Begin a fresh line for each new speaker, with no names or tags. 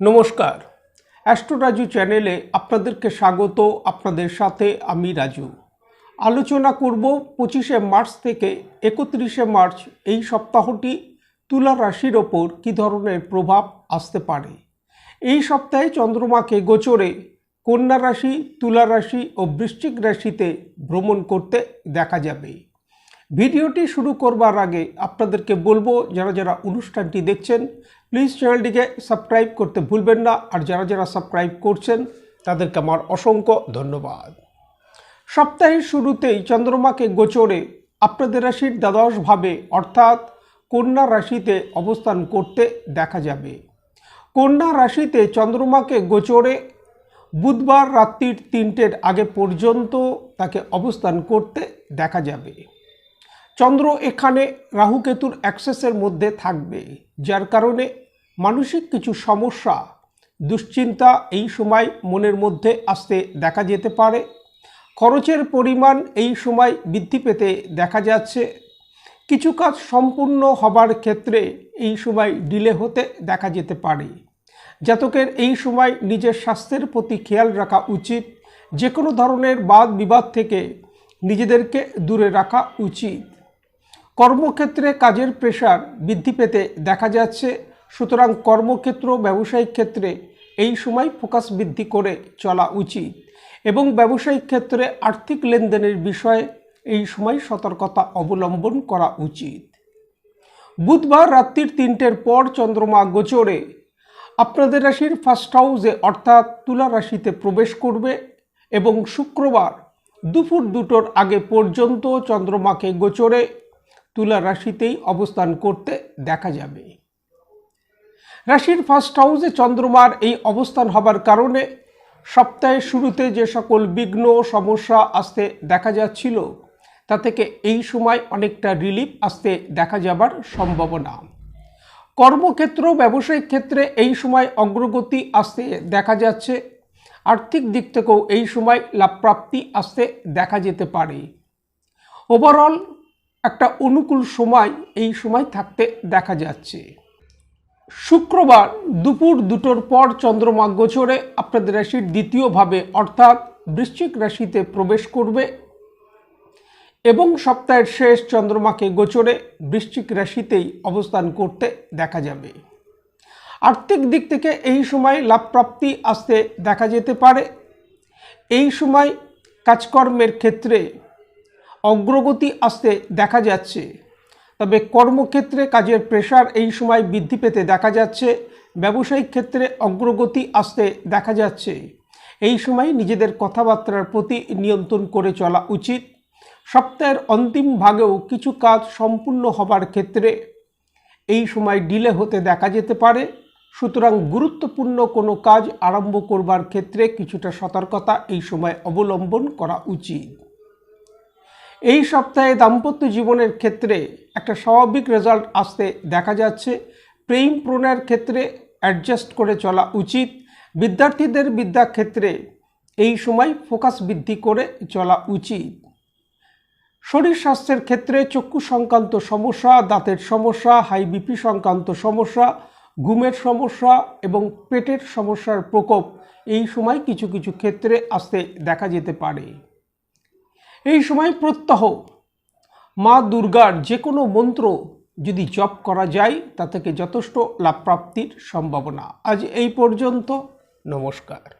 নমস্কার। অ্যাস্ট্রো রাজু চ্যানেলে আপনাদেরকে স্বাগত, আপনাদের সাথে আমি রাজু। আলোচনা করব পঁচিশে মার্চ থেকে একত্রিশে মার্চ এই সপ্তাহটি তুলা রাশির ওপর কী ধরনের প্রভাব আসতে পারে। এই সপ্তাহে চন্দ্রমাকে গোচরে কন্যা রাশি, তুলা রাশি ও বৃশ্চিক রাশিতে ভ্রমণ করতে দেখা যাবে। ভিডিওটি শুরু করবার আগে আপনাদেরকে বলব, যারা যারা অনুষ্ঠানটি দেখছেন প্লিজ চ্যানেলটিকে সাবস্ক্রাইব করতে ভুলবেন না। আর যারা যারা সাবস্ক্রাইব করছেন, তাদেরকে আমার অসংখ্য ধন্যবাদ। সপ্তাহের শুরুতেই চন্দ্রমাকে গোচরে আপনাদের রাশির দ্বাদশভাবে অর্থাৎ কন্যা রাশিতে অবস্থান করতে দেখা যাবে। কন্যা রাশিতে চন্দ্রমাকে গোচরে বুধবার রাত্রির তিনটের আগে পর্যন্ত তাকে অবস্থান করতে দেখা যাবে। চন্দ্র এখানে রাহুকেতুর অ্যাক্সেসের মধ্যে থাকবে, যার কারণে মানসিক কিছু সমস্যা, দুশ্চিন্তা এই সময় মনের মধ্যে আসতে দেখা যেতে পারে। খরচের পরিমাণ এই সময় বৃদ্ধি পেতে দেখা যাচ্ছে। কিছু কাজ সম্পূর্ণ হবার ক্ষেত্রে এই সময় ডিলে হতে দেখা যেতে পারে। জাতকের এই সময় নিজের স্বাস্থ্যের প্রতি খেয়াল রাখা উচিত। যে কোনো ধরনের বাদ বিবাদ থেকে নিজেদেরকে দূরে রাখা উচিত। কর্মক্ষেত্রে কাজের প্রেশার বৃদ্ধি পেতে দেখা যাচ্ছে। সুতরাং কর্মক্ষেত্র, ব্যবসায়িক ক্ষেত্রে এই সময় ফোকাস বৃদ্ধি করে চলা উচিত এবং ব্যবসায়িক ক্ষেত্রে আর্থিক লেনদেনের বিষয়ে এই সময় সতর্কতা অবলম্বন করা উচিত। বুধবার রাত্রির তিনটের পর চন্দ্রমা গোচরে আপনাদের রাশির ফার্স্ট হাউসে অর্থাৎ তুলা রাশিতে প্রবেশ করবে এবং শুক্রবার দুপুর দুটোর আগে পর্যন্ত চন্দ্রমাকে গোচরে তুলা রাশিতেই অবস্থান করতে দেখা যাবে। রাশির ফার্স্ট হাউসে চন্দ্রমার এই অবস্থান হবার কারণে সপ্তাহের শুরুতে যে সকল বিঘ্ন, সমস্যা আসতে দেখা যাচ্ছিল, তা থেকে এই সময় অনেকটা রিলিফ আসতে দেখা যাবার সম্ভাবনা। কর্মক্ষেত্র, ব্যবসায়িক ক্ষেত্রে এই সময় অগ্রগতি আসতে দেখা যাচ্ছে, আর্থিক দিক থেকেও এই সময় লাভপ্রাপ্তি আসতে দেখা যেতে পারে। ওভারঅল একটা অনুকূল সময় এই সময় থাকতে দেখা যাচ্ছে। শুক্রবার দুপুর দুটোর পর চন্দ্রমা গোচরে আপনাদের রাশির দ্বিতীয়ভাবে অর্থাৎ বৃশ্চিক রাশিতে প্রবেশ করবে এবং সপ্তাহের শেষ চন্দ্রমাকে গোচরে বৃশ্চিক রাশিতেই অবস্থান করতে দেখা যাবে। আর্থিক দিক থেকে এই সময় লাভপ্রাপ্তি আসতে দেখা যেতে পারে। এই সময় কাজকর্মের ক্ষেত্রে অগ্রগতি আসতে দেখা যাচ্ছে। তবে কর্মক্ষেত্রে কাজের প্রেশার এই সময় বৃদ্ধি পেতে দেখা যাচ্ছে। ব্যবসায়িক ক্ষেত্রে অগ্রগতি আসতে দেখা যাচ্ছে। এই সময় নিজেদের কথাবার্তার প্রতি নিয়ন্ত্রণ করে চলা উচিত। সপ্তাহের অন্তিম ভাগেও কিছু কাজ সম্পূর্ণ হবার ক্ষেত্রে এই সময় ডিলে হতে দেখা যেতে পারে। সুতরাং গুরুত্বপূর্ণ কোনো কাজ আরম্ভ করবার ক্ষেত্রে কিছুটা সতর্কতা এই সময় অবলম্বন করা উচিত। এই সপ্তাহে দাম্পত্য জীবনের ক্ষেত্রে একটা স্বাভাবিক রেজাল্ট আসতে দেখা যাচ্ছে। প্রেম প্রণয়ের ক্ষেত্রে অ্যাডজাস্ট করে চলা উচিত। বিদ্যার্থীদের বিদ্যাক্ষেত্রে এই সময় ফোকাস বৃদ্ধি করে চলা উচিত। শরীর স্বাস্থ্যের ক্ষেত্রে চক্ষু সংক্রান্ত সমস্যা, দাঁতের সমস্যা হাই বিপি সংক্রান্ত সমস্যা, ঘুমের সমস্যা এবং পেটের সমস্যার প্রকোপ এই সময় কিছু কিছু ক্ষেত্রে আসতে দেখা যেতে পারে। এই সময় প্রত্যহ। মা দুর্গার যে কোনো মন্ত্র যদি জপ করা যায়, তা থেকে যথেষ্ট লাভপ্রাপ্তির সম্ভাবনা। আজ এই পর্যন্ত নমস্কার।